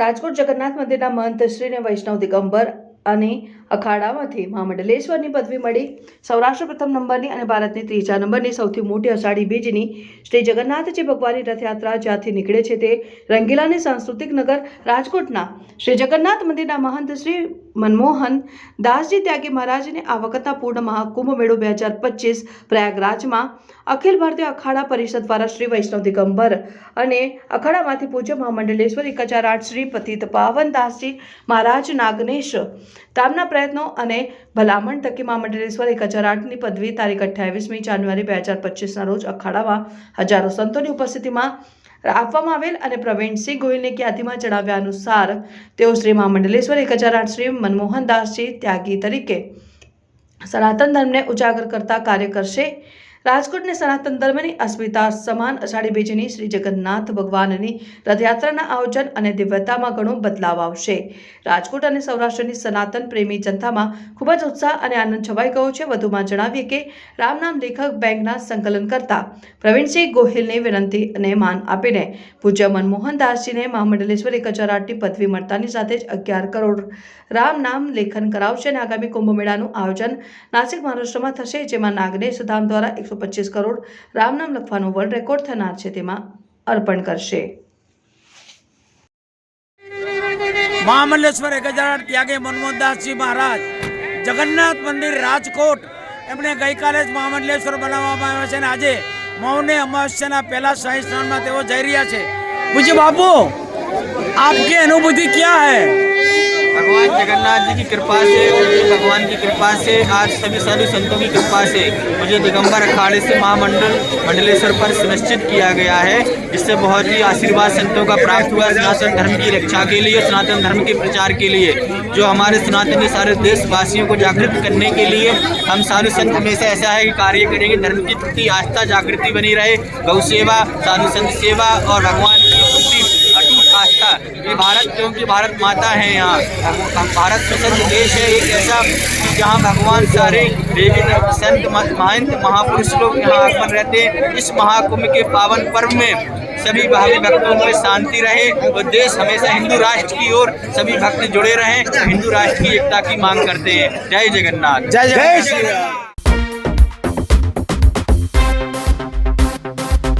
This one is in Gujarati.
રાજકોટ જગન્નાથ મંદિરના મહંત શ્રીને વૈષ્ણવ દિગંબર અને અખાડામાંથી મહામંડલેશ્વરની પદવી મળી. સૌરાષ્ટ્ર પ્રથમ નંબરની અને ભારતની ત્રીજા નંબરની સૌથી મોટી અષાઢી બીજની શ્રી જગન્નાથજી ભગવાનની રથયાત્રા જ્યાંથી નીકળે છે તે રંગીલાની સાંસ્કૃતિક નગર રાજકોટના શ્રી જગન્નાથ મંદિરના મહંત શ્રી મનમોહન દાસજી ત્યાગી મહારાજને આ વખતના પૂર્ણ મહાકુંભ મેળો બે હજાર પચીસ પ્રયાગરાજમાં અખિલ ભારતીય અખાડા પરિષદ દ્વારા શ્રી વૈષ્ણવ દિગંબર અને અખાડામાંથી પૂજ્ય મહામંડલેશ્વર એક હજાર આઠ શ્રી પતિત પાવન દાસજી મહારાજ નાગનેશ. તામના પ્રયત્નો અને ભલામણ થકી મહામંડલેશ્વર એક હજાર આઠની પદવી તારીખ અઠ્યાવીસમી જાન્યુઆરી બે હજાર પચીસના રોજ અખાડામાં હજારો સંતોની ઉપસ્થિતિમાં આપવામાં આવેલ અને પ્રવીણસિંહ ગોહિલની યાદીમાં જણાવ્યા અનુસાર, તેઓ શ્રી મહામંડલેશ્વર એક હજાર આઠ શ્રી મનમોહનદાસજી ત્યાગી તરીકે સનાતન ધર્મને ઉજાગર કરતા કાર્ય કરશે. રાજકોટને સનાતન ધર્મની અસ્મિતા સમાન અષાઢી બીજની શ્રી જગન્નાથ ભગવાનની રથયાત્રાના આયોજન અને દિવ્યતામાં ઘણો બદલાવ આવશે. રાજકોટ અને સૌરાષ્ટ્રની સનાતન પ્રેમી જનતામાં ખૂબ જ ઉત્સાહ અને આનંદ છવાઈ ગયો છે. વધુમાં જણાવીએ કે રામનામ લેખક બેંકના સંકલન કરતા પ્રવીણસિંહ ગોહિલની વિનંતી અને માન આપીને પૂજ્ય મનમોહનદાસજીને મહામંડલેશ્વર એક હજાર આઠની પદવી મળતાની સાથે જ અગિયાર કરોડ રામ નામ લેખન કરાવશે અને આગામી કુંભ મેળાનું આયોજન નાસિક મહારાષ્ટ્રમાં થશે, જેમાં નાગનેશ ધામ દ્વારા એકસો પચીસ કરોડ રામનામ લખવાનો વર્લ્ડ રેકોર્ડ થનાર છે તેમાં અર્પણ કરશે. મહામલ્લેશ્વર એક હજાર ત્યાગે મનમોહનદાસજી મહારાજ જગન્નાથ મંદિર રાજકોટ એમણે ગઈકાલે જ મહામંડલેશ્વર બનાવવામાં આવ્યા છે અને આજે મૌને અમાવસ્યાના પહેલા શાહી સ્નાનમાં તેઓ જઈ રહ્યા છે. પૂજ્ય બાપુ, આપકી અનુભૂતિ ક્યાં હૈ? भगवान जगन्नाथ जी की कृपा से, भगवान की कृपा से, आज सभी साधु संतों की कृपा से मुझे दिगंबर अखाड़े से महामंडल मंडलेश्वर पर सुनिश्चित किया गया है, जिससे बहुत ही आशीर्वाद संतों का प्राप्त हुआ सनातन धर्म की रक्षा के लिए सनातन धर्म के प्रचार के लिए, जो हमारे सनातनी सारे देशवासियों को जागृत करने के लिए हम साधु संत हमेशा ऐसा है कि कार्य करेंगे, धर्म की प्रति आस्था, जागृति बनी रहे, गौ सेवा, साधु संत सेवा और भगवान कि भारत क्योंकि भारत माता है यहाँ। भारत स्वतंत्र देश है एक ऐसा जहाँ भगवान सारे देवी संत महंत महापुरुष लोग यहाँ आगमन रहते हैं। इस महाकुंभ के पावन पर्व में सभी भावी भक्तों में शांति रहे और देश हमेशा हिंदू राष्ट्र की ओर सभी भक्त जुड़े रहें हिंदू राष्ट्र की एकता की मांग करते हैं। जय जगन्नाथ। जय जय